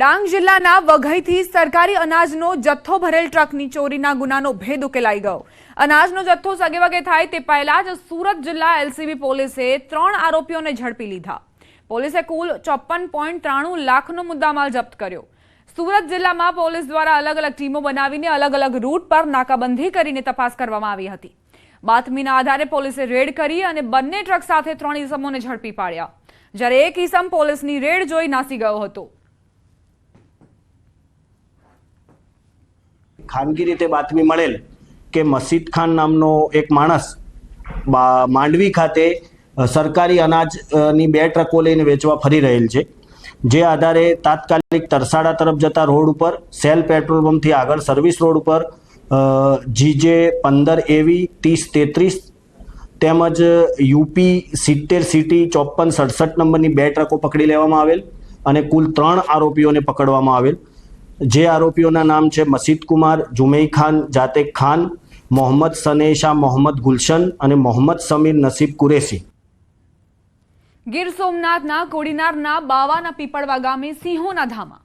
ડાંગ જિલ્લાના વઘઈથી સરકારી અનાજનો જથ્થો ભરેલ ટ્રકની ચોરીના ગુનાનો ભેદ ઉકેલાઈ ગયો. અનાજનો જથ્થો સગેવગે થાય તે પહેલા જ સુરત જિલ્લા એલસીબી પોલીસે ત્રણ આરોપીઓને ઝડપી લીધા. પોલીસે કુલ ચોપન પોઈન્ટ ત્રાણું લાખનો મુદ્દામાલ જપ્ત કર્યો. સુરત જિલ્લામાં પોલીસ દ્વારા અલગ અલગ ટીમો બનાવીને અલગ અલગ રૂટ પર નાકાબંધી કરીને તપાસ કરવામાં આવી હતી. બાતમીના આધારે પોલીસે રેડ કરી અને બંને ટ્રક સાથે ત્રણ ઈસમોને ઝડપી પાડ્યા. જ્યારે એક ઈસમ પોલીસની રેડ જોઈ નાસી ગયો હતો. ખાનગી રીતે બાતમી મળેલ કે મસીદ ખાન નામનો એક માણસ માંડવી ખાતે સરકારી અનાજની બે ટ્રકો લઈને વેચવા ફરી રહેલ છે, જે આધારે તાત્કાલિક તરસાડા તરફ જતા રોડ ઉપર, સેલ પેટ્રોલ પંપથી આગળ સર્વિસ રોડ ઉપર જીજે પંદર એવી ત્રીસ તેત્રીસ તેમજ યુપી સિત્તેર સિટી ચોપન સડસઠ નંબરની બે ટ્રકો પકડી લેવામાં આવેલ અને કુલ ત્રણ આરોપીઓને પકડવામાં આવેલ. જે આરોપીઓના નામ છે મસીદ કુમાર, જુમેઈ ખાન, જાતેક ખાન, મોહમ્મદ સનેશા, મોહમ્મદ ગુલશન અને મોહમ્મદ સમીર નસીબ કુરેશી. ગીર સોમનાથના કોડીનારના બાવાના પીપળવા ગામે સિંહોના ધામા.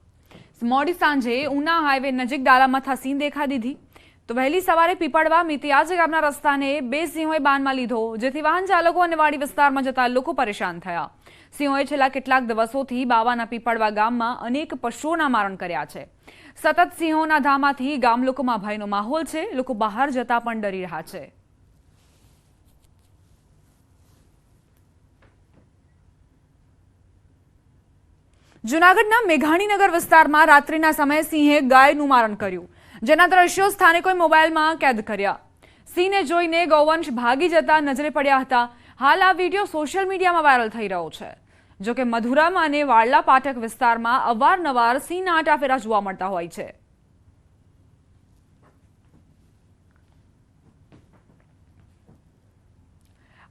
મોડી સાંજે ઉના હાઈવે નજીક ડાલામથા સિંહ દેખા દીધી. તો વહેલી સવારે પીપળવા મિતિયાજ ગામના રસ્તાને બે સિંહોએ બાનમાં લીધો, જેથી વાહન ચાલકો અને વાડી વિસ્તારમાં જતા લોકો પરેશાન થયા. સિંહોએ છેલ્લા કેટલાક દિવસોથી બાવાના પીપળવા ગામમાં અનેક પશુઓના મારણ કર્યા છે. સતત સિંહોના ધામાથી ગામ લોકોમાં ભયનો માહોલ છે, લોકો બહાર જતા પણ ડરી રહ્યા છે. જૂનાગઢના મેઘાણીનગર વિસ્તારમાં રાત્રિના સમયે સિંહે ગાયનું મારણ કર્યું. જેના દ્રશ્યો સ્થાનિકોએ મોબાઈલમાં કેદ કર્યા. સિંહને જોઈને ગૌવંશ ભાગી જતા નજરે પડ્યા હતા. હાલ આ વીડિયો સોશિયલ મીડિયામાં વાયરલ થઈ રહ્યો છે. જોકે મધુરામાં અને વાળલા પાટક વિસ્તારમાં અવારનવાર સિંહના આટાફેરા જોવા મળતા હોય છે.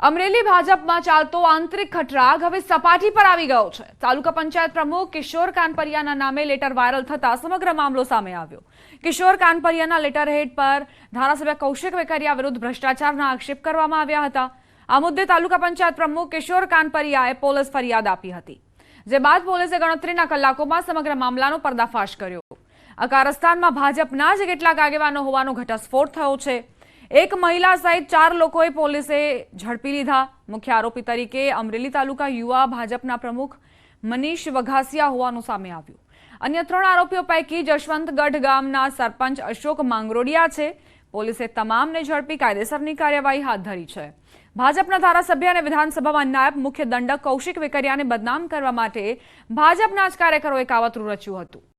અમરેલી ભાજપમાં ચાલતો આંતરિક ખટરાગ હવે સપાટી પર આવી ગયો છે. તાલુકા પંચાયત પ્રમુખ કિશોર કાનપરિયાના નામે લેટર વાયરલ થતા સમગ્ર મામલો સામે આવ્યો. કિશોર કાનપરિયાના લેટર હેડ પર ધારાસભ્ય કૌશિક વેકરિયા વિરુદ્ધ ભ્રષ્ટાચારના આક્ષેપ કરવામાં આવ્યા હતા. આ મુદ્દે તાલુકા પંચાયત પ્રમુખ કિશોર કાનપરિયાએ પોલીસ ફરિયાદ આપી હતી. જે બાદ પોલીસે ગણતરીના કલાકોમાં સમગ્ર મામલાનો પર્દાફાશ કર્યો. આ ભાજપના જ કેટલાક આગેવાનો હોવાનો ઘટસ્ફોટ થયો છે. એક મહિલા સહિત ચાર લોકોએ પોલીસે ઝડપી લીધા. મુખ્ય આરોપી તરીકે અમરેલી તાલુકા યુવા ભાજપના પ્રમુખ મનીષ વઘાસિયા હોવાનું સામે આવ્યું. અન્ય ત્રણ આરોપીઓ પૈકી જશવંતગઢ ગામના સરપંચ અશોક માંગરોડિયા છે. પોલીસે તમામને ઝડપી કાયદેસરની કાર્યવાહી હાથ ધરી છે. ભાજપના ધારાસભ્ય અને વિધાનસભામાં નાયબ મુખ્ય દંડક કૌશિક વેકરિયાને બદનામ કરવા માટે ભાજપના જ કાર્યકરોએ કાવતરું રચ્યું હતું.